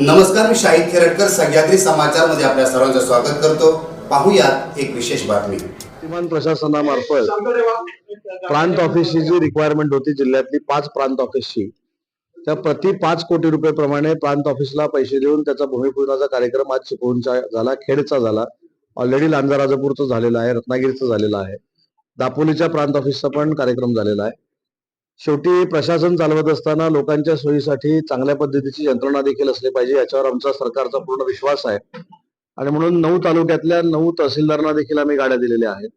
नमस्कार मी शाहिद खेरटकर सह्याद्री समाचारमध्ये आपल्या सर्वांचं स्वागत करतो. पाहूयात एक विशेष बातमी. विमान प्रशासनामार्फत प्रांत ऑफिसची जी रिक्वायरमेंट होती जिल्ह्यातली पाच प्रांत ऑफिसची त्या प्रति पाच कोटी रुपये प्रमाणे प्रांत ऑफिसला पैसे देऊन त्याचा भूमिपूजनाचा कार्यक्रम आज चिपळूणचा झाला खेडचा झाला. ऑलरेडी लांजा राजापूरचं झालेला आहे रत्नागिरीचं झालेलं आहे. दापोलीच्या प्रांत ऑफिसचा पण कार्यक्रम झालेला आहे. शेवटी प्रशासन चालवत असताना लोकांच्या सोयीसाठी चांगल्या पद्धतीची यंत्रणा देखील असली पाहिजे याच्यावर आमचा सरकारचा पूर्ण विश्वास आहे. आणि म्हणून नऊ तालुक्यातल्या नऊ तहसीलदारांना देखील आम्ही गाड्या दिलेल्या आहेत.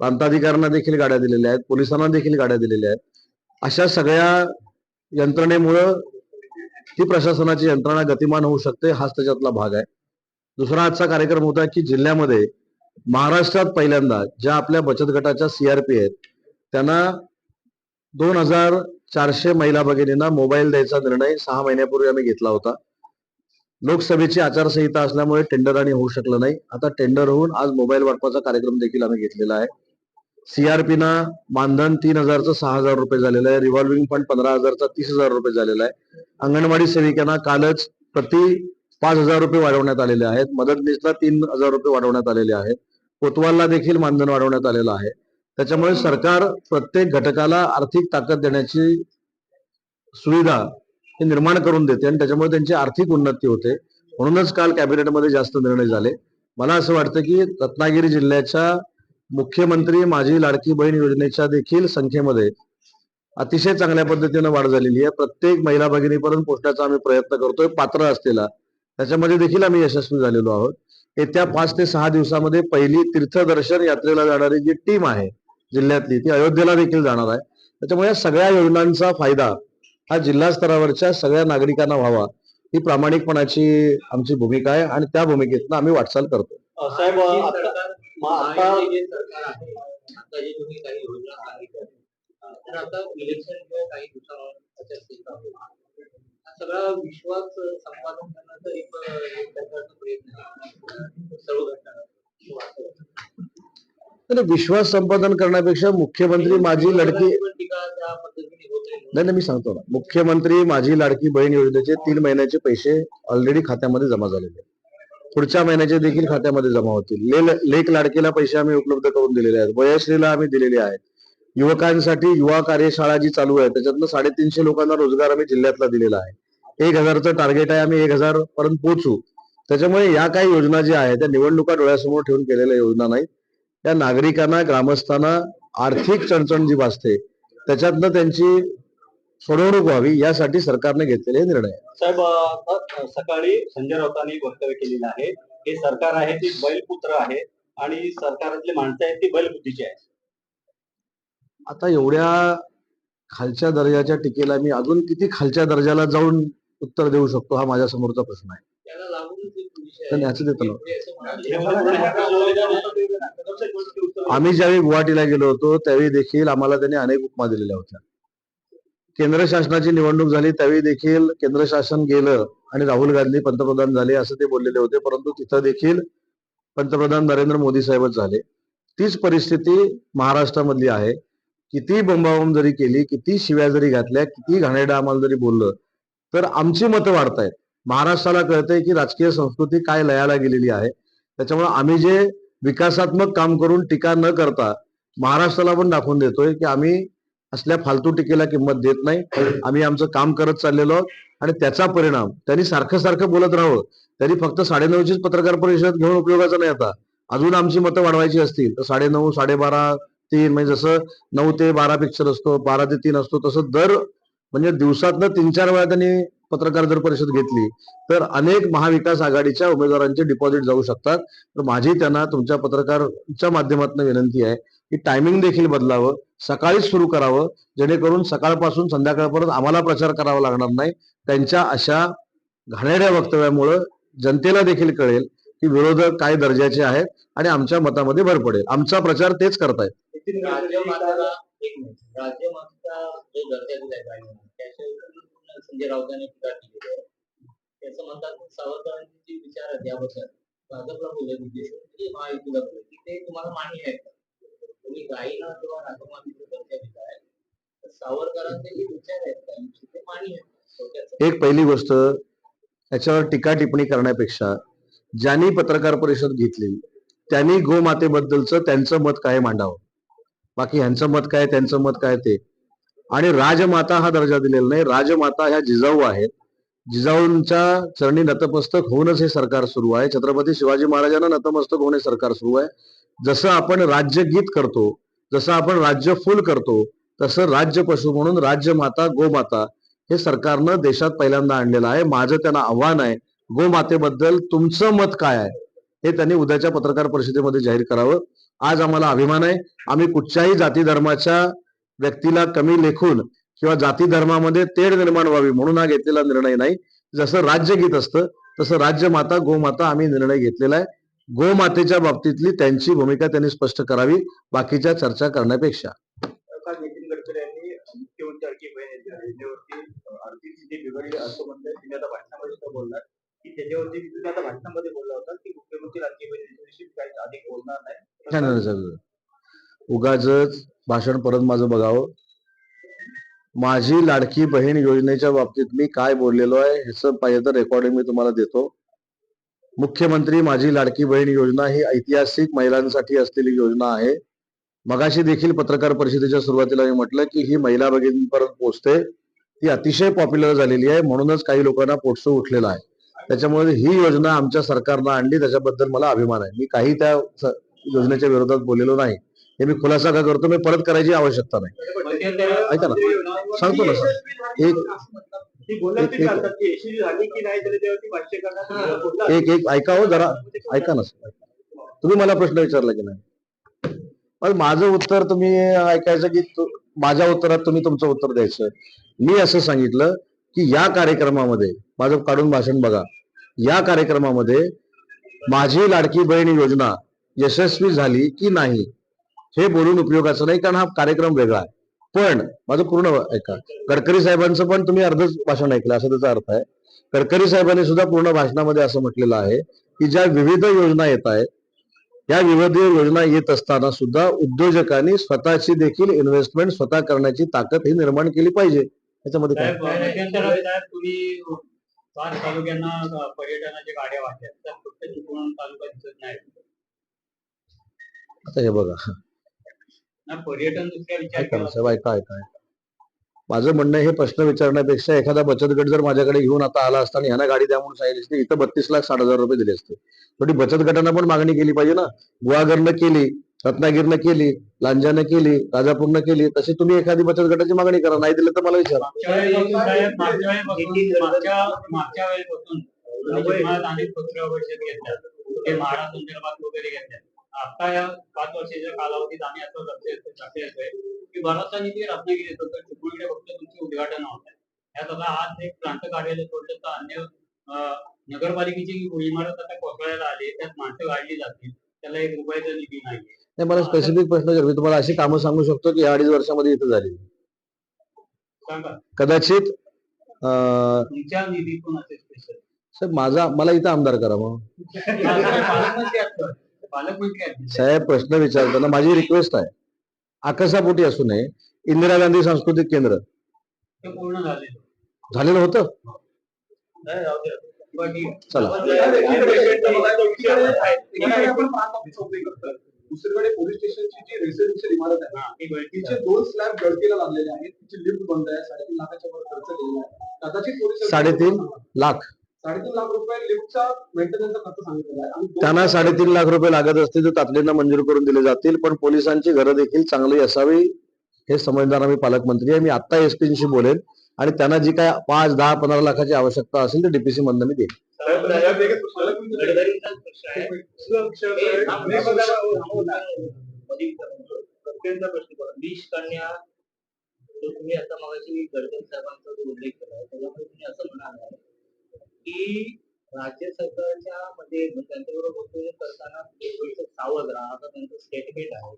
प्रांताधिकाऱ्यांना देखील गाड्या दिलेल्या आहेत. पोलिसांना देखील गाड्या दिलेल्या आहेत. अशा सगळ्या यंत्रणेमुळं ही प्रशासनाची यंत्रणा गतिमान होऊ शकते हाच त्याच्यातला भाग आहे. दुसरा आजचा कार्यक्रम होता की जिल्ह्यामध्ये महाराष्ट्रात पहिल्यांदा ज्या आपल्या बचत गटाच्या सीआरपी आहेत त्यांना दोन हजार चारशे महिला भगिनींना मोबाईल द्यायचा निर्णय सहा महिन्यापूर्वी आम्ही घेतला होता. लोकसभेची आचारसंहिता असल्यामुळे टेंडर आणि होऊ शकलं नाही. आता टेंडर होऊन आज मोबाईल वाटपाचा कार्यक्रम देखील आम्ही घेतलेला आहे. सीआरपीना मानधन तीन हजारचं सहा हजार रुपये झालेलं आहे. रिव्हॉल्विंग फंड पंधरा हजारचा तीस हजार रुपये झालेला आहे. अंगणवाडी सेविकांना कालच प्रति पाच हजार रुपये वाढवण्यात आलेले आहेत. मदतनीसला तीन हजार रुपये वाढवण्यात आलेले आहेत. कोतवालला देखील मानधन वाढवण्यात आलेलं आहे. त्याच्यामुळे सरकार प्रत्येक घटकाला आर्थिक ताकद देण्याची सुविधा हे निर्माण करून देते आणि त्याच्यामुळे त्यांची आर्थिक उन्नती होते. म्हणूनच काल कॅबिनेटमध्ये जास्त निर्णय झाले. मला असं वाटतं की रत्नागिरी जिल्ह्याच्या मुख्यमंत्री माझी लाडकी बहीण योजनेच्या देखील संख्येमध्ये अतिशय चांगल्या पद्धतीनं वाढ झालेली आहे. प्रत्येक महिला भगिनीपर्यंत पोहोचण्याचा आम्ही प्रयत्न करतोय. पात्र असलेला. त्याच्यामध्ये देखील आम्ही यशस्वी झालेलो आहोत. येत्या पाच ते सहा दिवसामध्ये पहिली तीर्थदर्शन यात्रेला जाणारी जी टीम आहे जिल्ह्यातली ती अयोध्येला देखील जाणार आहे त्याच्यामुळे या सगळ्या योजनांचा फायदा हा जिल्हा स्तरावरच्या सगळ्या नागरिकांना व्हावा ही प्रामाणिकपणाची आमची भूमिका आहे आणि त्या भूमिकेतनं आम्ही वाटचाल करतो साहेब. हा सगळा विश्वास संपादन करण्याचा एक प्रयत्न सर्व घटना विश्वास संपादन करण्यापेक्षा मुख्यमंत्री माझी लडकी नाही. नाही मी सांगतो ना. मुख्यमंत्री माझी लाडकी बहीण योजनेचे तीन महिन्याचे पैसे ऑलरेडी खात्यामध्ये जमा झालेले आहेत. पुढच्या महिन्याचे देखील खात्यामध्ये जमा होतील. लेख लाडकीला पैसे आम्ही उपलब्ध करून दिलेले आहेत. वयश्रीला आम्ही दिलेले आहेत. युवकांसाठी युवा कार्यशाळा जी चालू आहे त्याच्यातनं साडेतीनशे लोकांना रोजगार आम्ही जिल्ह्यातला दिलेला आहे. एक हजारचं टार्गेट आहे आम्ही एक हजार पर्यंत पोहोचू. त्याच्यामुळे या काही योजना ज्या आहेत त्या निवडणुका डोळ्यासमोर ठेवून केलेल्या योजना नाहीत. त्या नागरिकांना ग्रामस्थांना आर्थिक चणचण जी भासते त्याच्यातनं त्यांची सोडवणूक व्हावी यासाठी सरकारने घेतलेले निर्णय. साहेब सकाळी संजय राऊतांनी वक्तव्य केलेलं आहे. हे सरकार आहे ती बैलपुत्र आहे आणि सरकारातली माणसं आहेत ती बैलबुद्धीची आहेत. आता एवढ्या खालच्या दर्जाच्या टीकेला मी अजून किती खालच्या दर्जाला जाऊन उत्तर देऊ शकतो हा माझ्या समोरचा प्रश्न आहे. त्याला लागूनच एक विषय तर आहे. ह्याचं देतो ना. ते असं नव्हतं. आम्ही ज्यावेळी गुवाहाटीला गेलो होतो त्यावेळी देखील आम्हाला त्यांनी अनेक उपमा दिलेल्या होत्या केंद्र शासनाची निवडणूक झाली त्यावेळी देखील केंद्र शासन गेलं आणि राहुल गांधी पंतप्रधान झाले असं ते बोललेले होते परंतु तिथं देखील पंतप्रधान नरेंद्र मोदी साहेबच झाले तीच परिस्थिती महाराष्ट्रामधली आहे किती बोंबाबोंब जरी केली किती शिव्या जरी घातल्या किती घाणेरडं आम्हाला जरी बोललं तर आमची मतं वाढतायत महाराष्ट्राला कळतंय की राजकीय संस्कृती काय लयाला गेलेली आहे. त्याच्यामुळे आम्ही जे विकासात्मक काम करून टीका न करता महाराष्ट्राला पण दाखवून देतोय की आम्ही असल्या फालतू टीकेला किंमत देत नाही. आम्ही आमचं काम करत चाललेलो आहोत आणि त्याचा परिणाम त्यांनी सारखं सारखं बोलत राहावं त्यांनी फक्त साडेनऊचीच पत्रकार परिषद घेऊन उपयोगाचा नाही आता. अजून आमची मतं वाढवायची असतील तर साडेनऊ साडेबारा तीन म्हणजे जसं नऊ ते बारा पिक्चर असतो बारा ते तीन असतो तसं दर म्हणजे दिवसातनं तीन चार वेळा त्यांनी पत्रकार जर परिषद घेतली तर अनेक महाविकास आघाडीच्या उमेदवारांचे डिपॉझिट जाऊ शकतात. तर माझी त्यांना तुमच्या पत्रकारच्या माध्यमातून विनंती आहे की टायमिंग देखील बदलावं सकाळीच सुरू करावं जेणेकरून सकाळपासून संध्याकाळपर्यंत आम्हाला प्रचार करावा लागणार नाही. त्यांच्या अशा घाणेऱ्या वक्तव्यामुळं जनतेला देखील कळेल की विरोधक काय दर्जाचे आहेत आणि आमच्या मतामध्ये भर पडेल. आमचा प्रचार तेच करतायत. राज्यमाताला राज्यमाता जो दर्जा दिलाय संजय राऊतांनी टीका केली आहे त्याचं म्हणतात सावरकरांची विचार आहेत याबद्दल. भाजपला बोलत उद्देश म्हणजे महायुतीला बोलत की ते तुम्हाला मान्य आहे का? तुम्ही गायीला किंवा राजमातीचा दर्जा दिलाय. तर सावरकरांचे जे विचार आहेत त्यांचे ते मान्य आहेत एक पहिली गोष्ट याच्यावर टीका टिप्पणी करण्यापेक्षा ज्यांनी पत्रकार परिषद घेतली त्यांनी गोमातेबद्दलचं त्यांचं मत काय मांडावं? बाकी ह्यांचं मत काय त्यांचं मत काय ते? आणि राजमाता हा दर्जा दिलेला नाही. राजमाता ह्या जिजाऊ आहेत. जिजाऊंच्या चरणी नतमस्तक होऊनच हे सरकार सुरू आहे. छत्रपती शिवाजी महाराजांना नतमस्तक होणे सरकार सुरू आहे. जसं आपण राज्यगीत करतो जसं आपण राज्य फुल करतो तसं राज्य पशु म्हणून राज्यमाता गोमाता हे सरकारनं देशात पहिल्यांदा आणलेलं आहे. माझं त्यांना आव्हान आहे गोमातेबद्दल तुमचं मत काय आहे? हे त्यांनी उद्याच्या पत्रकार परिषदेमध्ये जाहीर करावं. आज आम्हाला अभिमान आहे. आम्ही कुठच्याही जाती धर्माच्या व्यक्तीला कमी लेखून किंवा जाती धर्मामध्ये तेढ निर्माण व्हावी म्हणून हा घेतलेला निर्णय नाही. जसं राज्यगीत असतं तसं राज्यमाता गोमाता आम्ही निर्णय घेतलेला आहे. गोमातेच्या बाबतीतली त्यांची भूमिका त्यांनी स्पष्ट करावी बाकीच्या चर्चा करण्यापेक्षा. नितीन गडकरी यांनी मुख्यमंत्री बोललात की त्याच्यावरती आता भाषणामध्ये बोलला होता की मुख्यमंत्री अधिक बोलणार नाही. नाही, भाषण परत माझं बघावं. माझी लाडकी बहीण योजनेच्या बाबतीत मी काय बोललेलो आहे ह्याचं पाहिजे तर रेकॉर्डिंग मी तुम्हाला देतो. मुख्यमंत्री माझी लाडकी बहीण योजना ही ऐतिहासिक महिलांसाठी असलेली योजना आहे. मगाशी देखील पत्रकार परिषदेच्या सुरुवातीला मी म्हटलं की ही महिला भगिनीपर्यंत पोहोचते. ती अतिशय पॉप्युलर झालेली आहे म्हणूनच काही लोकांना पोटसो उठलेला आहे. त्याच्यामुळे ही योजना आमच्या सरकारनं आणली त्याच्याबद्दल मला अभिमान आहे. मी काही त्या योजनेच्या विरोधात बोललेलो नाही. हे मी खुलासा का करतो मी परत करायची आवश्यकता नाही ऐका ना. सांगतो ना, सर. एक- एक- एक- ऐका हो जरा ऐका ना सर. तुम्ही मला प्रश्न विचारला की नाही पण माझं उत्तर तुम्ही ऐकायचं की माझ्या उत्तरात तुम्ही तुमचं उत्तर द्यायचं मी असं सांगितलं की या कार्यक्रमामध्ये माझं काढून भाषण बघा या कार्यक्रमामध्ये माझी लाडकी बहीण योजना यशस्वी झाली की नाही हे बोलून उपयोगाचं नाही कारण हा कार्यक्रम वेगळा आहे. पण माझं पूर्ण ऐका. गडकरी साहेबांचं पण तुम्ही अर्धच भाषण ऐकलं असं त्याचा अर्थ आहे. गडकरी साहेबांनी सुद्धा पूर्ण भाषणामध्ये असं म्हटलेलं आहे की ज्या विविध योजना येत आहेत या विविध योजना येत असताना सुद्धा उद्योजकांनी स्वतःची देखील इन्व्हेस्टमेंट स्वतः करण्याची ताकद ही निर्माण केली पाहिजे. त्याच्यामध्ये काय? तालुक्यांना पर्यटनाच्या गाड्या वाटल्या आता हे बघा. ना पर्यटन दुसऱ्या विचार ऐका ना केला साहेब ऐका ऐका ऐका. माझं म्हणणं हे प्रश्न विचारण्यापेक्षा एखादा बचत गट जर माझ्याकडे घेऊन आता आला असता आणि ह्यांना गाडी द्या म्हणून सांगितली असती इथं बत्तीस लाख साठ हजार रुपये दिले असते. थोडी बचत गटांना पण मागणी केली पाहिजे ना. गुहागरनं केली रत्नागिरीनं केली लांजानं केली राजापूरनं केली तशी तुम्ही एखादी बचत गटाची मागणी करा. नाही दिलं तर मला विचारा. मागच्या वेळेपासून साहेब, मागच्या वेळेपासून मागच्या मागच्या वेळेपासून तुम्ही जीवनात अनेक पत्र परिषद घेतल्यात. ते म्हाडा संदर्भात वगैरे घेतल्यात. आता या पाच वर्षाच्या कालावधीत आम्ही असं लक्ष लक्ष येतोय की बराचसा निधी रत्नागिरी येतो तर चिपळूणकडे फक्त तुमचे उद्घाटन होत आहे. यात आता आज एक प्रांत कार्यालय सोडलं तर अन्य नगरपालिकेची इमारत आता कोसळायला आली त्यात माणसं गाडली जातील. त्याला एक रुपयाचा निधी नाही नाही मला स्पेसिफिक प्रश्न विचार. मी तुम्हाला अशी कामं सांगू शकतो की अडीच वर्षामध्ये इथं झाली. सांगा. कदाचित तुमच्या निधीतून असे स्पेशल साहेब माझा मला इथं आमदार करा मग. साहेब प्रश्न विचारताना माझी रिक्वेस्ट आहे आकसापोटी असू नये इंदिरा गांधी सांस्कृतिक केंद्र ते पूर्ण झाले झालेलं होतं. चला दुसरीकडे पोलीस स्टेशनची जी रेसिडेन्शियल इमारत आहे हा, तिचे दोन स्लॅब गळतीला लागलेले आहेत तिची लिफ्ट बंद आहे साडेतीन लाखाच्या वर खर्च केलेला आहे कदाचित पोलीस साडेतीन लाख साडेतीन लाख रुपये लिफ्टचा मेंटेनन्सचा खर्च सांगितलेला आहे. आणि दोन- त्यांना साडेतीन लाख रुपये लागत असतील तर तातडीनं मंजूर करून दिले जातील पण पोलिसांची घरं देखील चांगली असावी हे समजणारा मी पालकमंत्री आहे. मी आता एसपीशी बोलेन आणि त्यांना जी काय पाच दहा पंधरा लाखाची आवश्यकता असेल तर डीपीसी मधनं मी देईन प्रश्न आहे. हे आम्ही प्रश्न. विष जो तुम्ही आता मगाशी गडकरी साहेबांचा जो उल्लेख केला त्याच्यामध्ये तुम्ही असं म्हणाल की राज्य सरकारच्या मध्ये त्यांच्याबरोबर गुंतवणूक करताना थोडंसं सावध राहा. असं त्यांचं स्टेटमेंट आहे.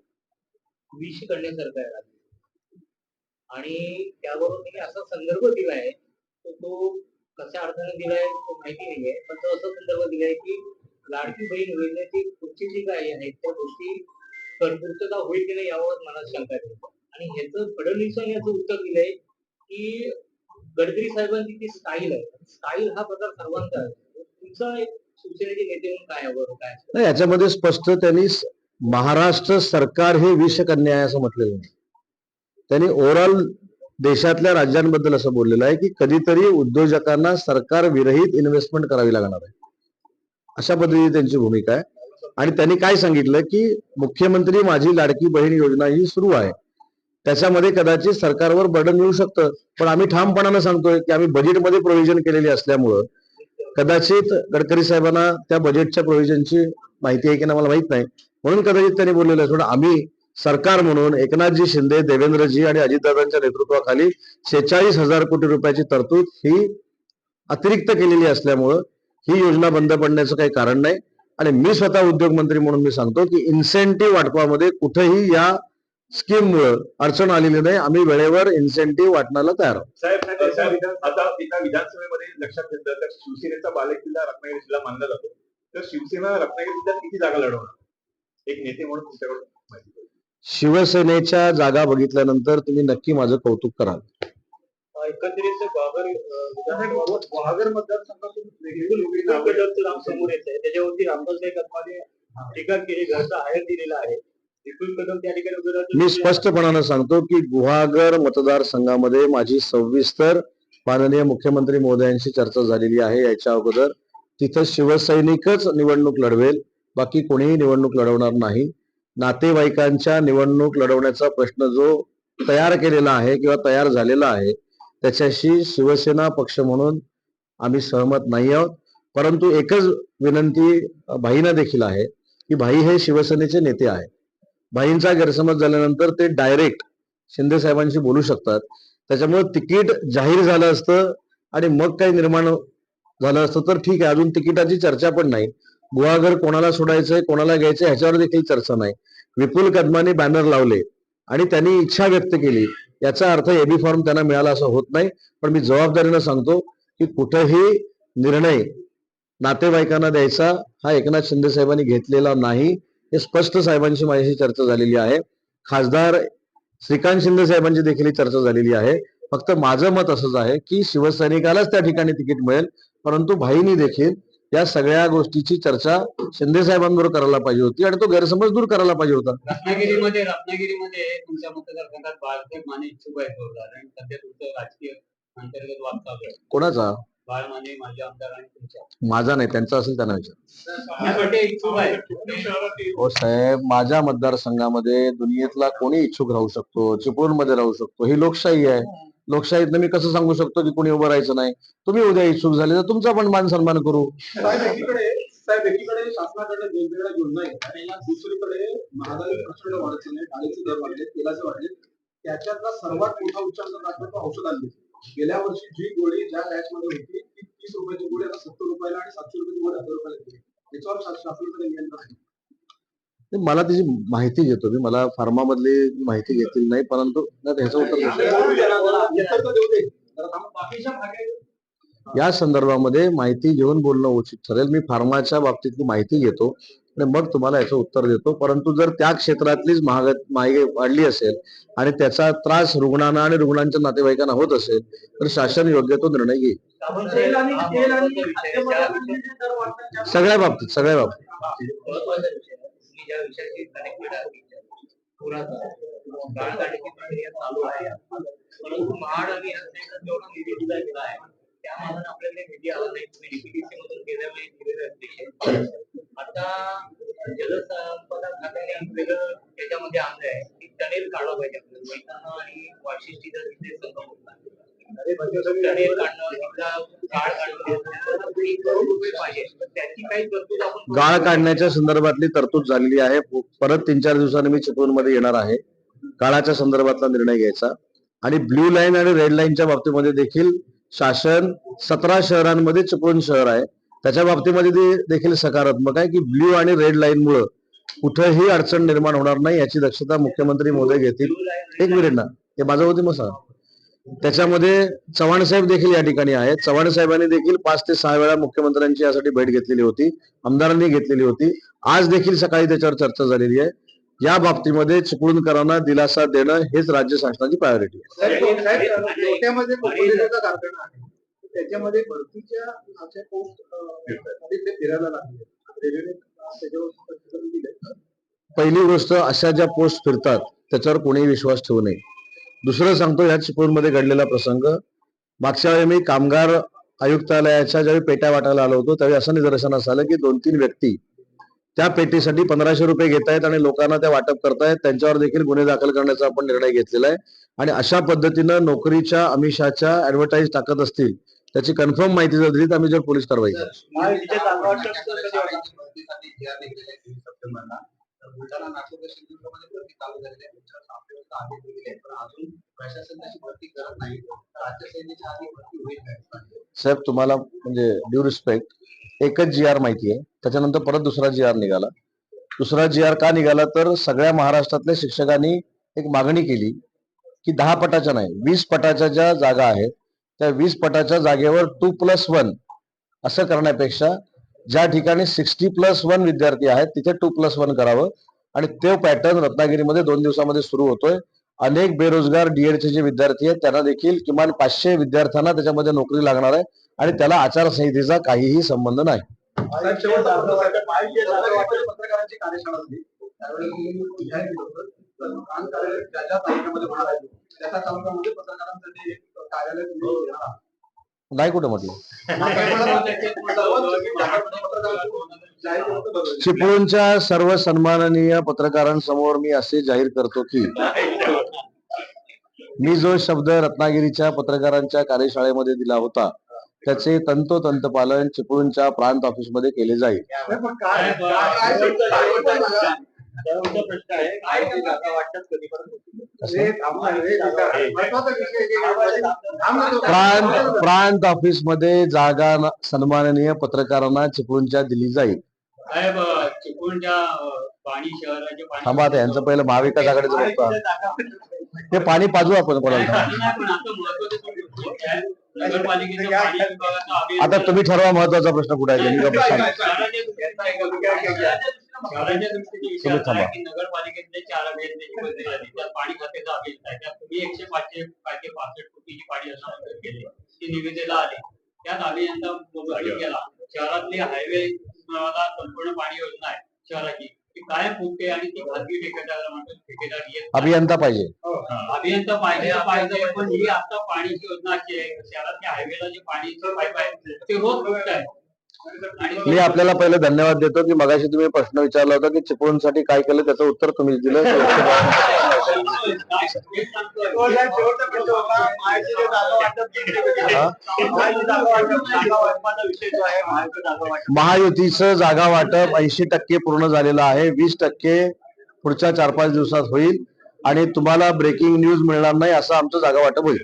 विष करण्यासारखं आहे राज्य. आणि त्यावरून त्यांनी असा संदर्भ दिलाय तो कशा अर्थाने दिलाय तो माहिती नाहीये पण तो असा संदर्भ दिलाय की लाडकी बहीण योजनेची पुढची जी काही आहे त्या गोष्टी कर्तृत्वता होईल की नाही यावर मला शंका आहे. आणि ह्याचं फडणवीसांनी याचं उत्तर दिलंय की गडकरी साहेबांची ती स्टाईल आहे. स्टाईल हा प्रकार सर्वांचा आहे. एक शिवसेनेचे नेते म्हणून काय हवं काय नाही याच्यामध्ये स्पष्ट त्यांनी महाराष्ट्र सरकार हे विषकन्या आहे असं म्हटलेलं नाही त्यांनी ओव्हरऑल देशातल्या राज्यांबद्दल असं बोललेलं आहे की कधीतरी उद्योजकांना सरकार विरहित इन्व्हेस्टमेंट करावी लागणार आहे. अशा पद्धतीची त्यांची भूमिका आहे. आणि त्यांनी काय सांगितलं की मुख्यमंत्री माझी लाडकी बहीण योजना ही सुरू आहे. त्याच्यामध्ये कदाचित सरकारवर बर्डन येऊ शकतं. पण आम्ही ठामपणानं सांगतोय की आम्ही बजेटमध्ये प्रोव्हिजन केलेली असल्यामुळं कदाचित गडकरी साहेबांना त्या बजेटच्या प्रोव्हिजनची माहिती आहे की नाही मला माहीत नाही. म्हणून कदाचित त्यांनी बोललेलं आहे. आम्ही सरकार म्हणून एकनाथजी शिंदे देवेंद्रजी आणि अजितदादांच्या नेतृत्वाखाली शेहेचाळीस हजार कोटी रुपयाची तरतूद ही अतिरिक्त केलेली असल्यामुळं ही योजना बंद पडण्याचं काही कारण नाही. आणि मी स्वतः उद्योग मंत्री म्हणून मी सांगतो की इन्सेंटिव्ह वाटपामध्ये कुठेही या स्कीममुळं अडचण आलेली नाही. आम्ही वेळेवर इन्सेंटिव्ह वाटण्याला तयार आहोत. साहेब आता एका विधानसभेमध्ये लक्षात घेतलं तर शिवसेनेचा बालेकिल्ला रत्नागिरी जिल्हा मानला जातो. तर शिवसेना रत्नागिरी जिल्ह्यात किती जागा लढवणार? एक नेते म्हणून तुमच्याकडून. शिवसेनेच्या जागा बघितल्यानंतर तुम्ही नक्की माझं कौतुक कराल. एकंदरीत वाघर वहागर मतदारसंघातून समोर येत आहे. त्याच्यावरती रामदासभाई कदमाने टीका केली घरचा हायर दिलेला आहे. मी स्पष्टपणानं सांगतो की गुहागर मतदारसंघामध्ये माझी सविस्तर माननीय मुख्यमंत्री मोदयांशी चर्चा झालेली आहे. याच्या अगोदर तिथं शिवसैनिकच निवडणूक लढवेल बाकी कोणीही निवडणूक लढवणार नाही. नातेवाईकांच्या निवडणूक लढवण्याचा प्रश्न जो तयार केलेला आहे किंवा तयार झालेला आहे त्याच्याशी शिवसेना पक्ष म्हणून आम्ही सहमत नाही आहोत. परंतु एकच विनंती भाईना देखील आहे की भाई हे शिवसेनेचे नेते आहेत. भाईंचा गैरसमज झाल्यानंतर ते डायरेक्ट शिंदे साहेबांशी बोलू शकतात. त्याच्यामुळे तिकीट जाहीर झालं असतं आणि मग काही निर्माण झालं असतं. तर ठीक आहे अजून तिकिटाची चर्चा पण नाही. गुहागर कोणाला सोडायचंय कोणाला घ्यायचंय ह्याच्यावर देखील चर्चा नाही. विपुल कदमाने बॅनर लावले आणि त्यांनी इच्छा व्यक्त केली. याचा अर्थ एबी फॉर्म त्यांना मिळाला असं होत नाही. पण मी जबाबदारीनं सांगतो की कुठेही निर्णय नातेवाईकांना द्यायचा हा एकनाथ शिंदे साहेबांनी घेतलेला नाही. हे स्पष्ट साहेबांशी माझ्याशी चर्चा झालेली आहे. खासदार श्रीकांत शिंदे साहेबांची देखील चर्चा झालेली आहे. फक्त माझं मत असंच आहे की शिवसैनिकालाच त्या ठिकाणी तिकीट मिळेल परंतु भाईनी देखील या सगळ्या गोष्टीची चर्चा शिंदे साहेबांबरोबर करायला पाहिजे होती आणि तो गैरसमज दूर करायला पाहिजे होता. रत्नागिरीमध्ये रत्नागिरीमध्ये तुमच्या मतदारसंघात बाळासाहेब माने इच्छुक आणि सध्या तुमचं राजकीय अंतर्गत आहे. कोणाचा? माझे आमदार आणि तुमच्या. माझा नाही त्यांचा असेल त्यांना विचार. हो साहेब माझ्या मतदारसंघामध्ये दुनियेतला कोणी इच्छुक राहू शकतो चिपळूणमध्ये राहू शकतो ही लोकशाही आहे. लोकशाहीत मी कसं सांगू शकतो की कोणी उभं राहायचं नाही? तुम्ही उद्या इच्छुक झाले तर तुमचा पण मान सन्मान करू. साहेब एकीकडे शासनाकडे वेगवेगळ्या योजना आहेत आणि दुसरीकडे महागाई प्रचंड वाढत चालली आहे. डाळीचे दर वाढले तेलाचे वाढले. त्याच्यातला सर्वात मोठा उच्चांक गेल्या वर्षी जी गोळी ज्या बॅच मध्ये होती ती तीस रुपयाची गोळी आता सत्तर रुपयाला आणि सातशे रुपयाची गोळी हजार रुपयाला गेली. याच्यावर शा- शासनाकडे नियंत्रण आहे मला त्याची माहिती घेतो मी. मला फार्मामधली माहिती घेतली नाही परंतु ह्याचं उत्तर या संदर्भामध्ये माहिती घेऊन बोलणं उचित ठरेल. मी फार्माच्या बाबतीतली माहिती घेतो. मग तुम्हाला याचं उत्तर देतो. परंतु जर त्या क्षेत्रातलीच महाग महागाई वाढली असेल आणि त्याचा त्रास रुग्णांना आणि रुग्णांच्या नातेवाईकांना होत असेल तर शासन योग्य तो निर्णय घेईल. सगळ्या बाबतीत सगळ्या बाबतीत. आता जलसंपदा खात्याने एक वेगळं त्याच्यामध्ये आणलं आहे. की टनेल काढलं पाहिजे आणि वाशिष्ठीचा तिथे संगम होता. टनेल काढणं तिथला गाळ काढणं एक करोड रुपये पाहिजे. तर त्याची काही तरतूद आपण गाळ काढण्याच्या संदर्भातली तरतूद झालेली आहे. परत तीन चार दिवसांनी मी चिपळूणमध्ये येणार आहे. गाळाच्या संदर्भातला निर्णय घ्यायचा. आणि ब्ल्यू लाईन आणि रेड लाईनच्या बाबतीमध्ये देखील शासन सतरा शहरांमध्ये चिपळूण शहर आहे. त्याच्या बाबतीमध्ये ते देखील सकारात्मक आहे की ब्ल्यू आणि रेड लाईन मुळे कुठेही अडचण निर्माण होणार नाही याची दक्षता मुख्यमंत्री मोदी घेतील एक मिनिट ना हे माझं होती मग सांग त्याच्यामध्ये चव्हाण साहेब देखील या ठिकाणी आहेत चव्हाण साहेबांनी देखील पाच ते सहा वेळा मुख्यमंत्र्यांची यासाठी भेट घेतलेली होती आमदारांनी घेतलेली होती आज देखील सकाळी त्याच्यावर चर्चा झालेली आहे या बाबतीमध्ये चिपळूणकरांना दिलासा देणं हेच राज्य शासनाची प्रायोरिटी आहे त्याच्यामध्ये भरतीच्या अशा पोस्टमध्ये ते फिरायला लागले. रेल्वेने त्याच्यावर दिले. पहिली गोष्ट अशा ज्या पोस्ट फिरतात त्याच्यावर कोणीही विश्वास ठेवू नये. दुसरं सांगतो ह्याच चिपळूणमध्ये घडलेला प्रसंग. मागच्या वेळी मी कामगार आयुक्तालयाच्या ज्यावेळी पेट्या वाटायला आलो होतो त्यावेळी असं निदर्शनास आलं की दोन तीन व्यक्ती त्या पेटीसाठी पंधराशे रुपये घेत आहेत आणि लोकांना त्या वाटप करतायत त्यांच्यावर देखील गुन्हे दाखल करण्याचा आपण निर्णय घेतलेला आहे. आणि अशा पद्धतीनं नोकरीच्या अमिषाच्या ऍडव्हर्टाईज टाकत असतील त्याची कन्फर्म माहिती जर दिली तर आम्ही जर पोलीस कारवाई साहेब तुम्हाला म्हणजे ड्यू रिस्पेक्ट एकच जी आर माहिती आहे त्याच्यानंतर परत दुसरा जी आर निघाला. दुसरा जी आर का निघाला? तर सगळ्या महाराष्ट्रातल्या शिक्षकांनी एक मागणी केली की दहा पटाच्या नाही वीस पटाच्या ज्या जागा आहेत त्या वीस पटाच्या जागेवर टू प्लस वन असं करण्यापेक्षा ज्या ठिकाणी सिक्स्टी प्लस वन विद्यार्थी आहेत तिथे टू प्लस वन करावं. आणि तो पॅटर्न रत्नागिरीमध्ये दोन दिवसामध्ये सुरू होतोय. अनेक बेरोजगार डीएडचे जे विद्यार्थी आहेत त्यांना देखील किमान पाचशे विद्यार्थ्यांना त्याच्यामध्ये नोकरी लागणार आहे आणि त्याला आचारसंहितेचा काहीही संबंध नाही. कार्यशाळा काम कार्यालय ज्या ज्या तालुक्यामध्ये होणार आहे त्याच्या तालुक्यामध्ये पत्रकारांसाठी एक कार्यालय तुम्ही घेणार आहात. नाही कुठं म्हटलं. चिपळूणच्या सर्व सन्माननीय पत्रकारांसमोर मी असे जाहीर करतो की मी जो शब्द रत्नागिरीच्या पत्रकारांच्या कार्यशाळेमध्ये दिला होता त्याचे तंतोतंत पालन चिपळूणच्या प्रांत ऑफिसमध्ये केले जाईल. प्रश्न आहे काय ती जागा कधीपर्यंत? हे हे. प्रांत प्रांत ऑफिसमध्ये जागा न- सन्माननीय पत्रकारांना चिपळूणच्या दिली जाईल साहेब चिपळूणच्या पाणी शहराचे पाणी थांबा आता यांचं पहिलं महाविकास आघाडीचं बघतो ते पाणी पाजू आपण कोणाला पाणी नाही, पण आता महत्त्वाचं गोष्ट आहे. नगरपालिकेचं पाणी विभागाचं अभियान- आता तुम्ही ठरवा महत्त्वाचा प्रश्न कुठे आहे शहराच्या दृष्टीने नगरपालिकेतले चार त्यात पाणी खात्याचा अभियंता आहे त्यात तुम्ही एकशे पाचशे पाचशे पासष्ट कोटीची पाणी असं मंजूर केली. ती निविदेला आली. त्यात अभियंता केला शहरातली हायवे संपूर्ण पाणी योजना आहे शहराची. काय फुटते आणि ती खाजगी ठेकेदार म्हणतो ठेकेदार येत नाही. अभियंता पाहिजे. अभियंता पाहिजे पाहिजे पण ही आता पाणीची योजना अशी आहे. शहरातल्या हायवेला जे पाणीचे पाईप आहे ते रोज फुटत आहे. मी आपल्याला पहिले धन्यवाद देतो की मगाशी तुम्ही प्रश्न विचारला होता की चिपळूणसाठी काय केलं त्याचं उत्तर तुम्ही दिलं. महायुतीचं जागा वाटप ऐंशी टक्के पूर्ण झालेलं आहे वीस टक्के पुढच्या चार पाच दिवसात होईल आणि तुम्हाला ब्रेकिंग न्यूज मिळणार नाही असं आमचं जागा वाटप होईल.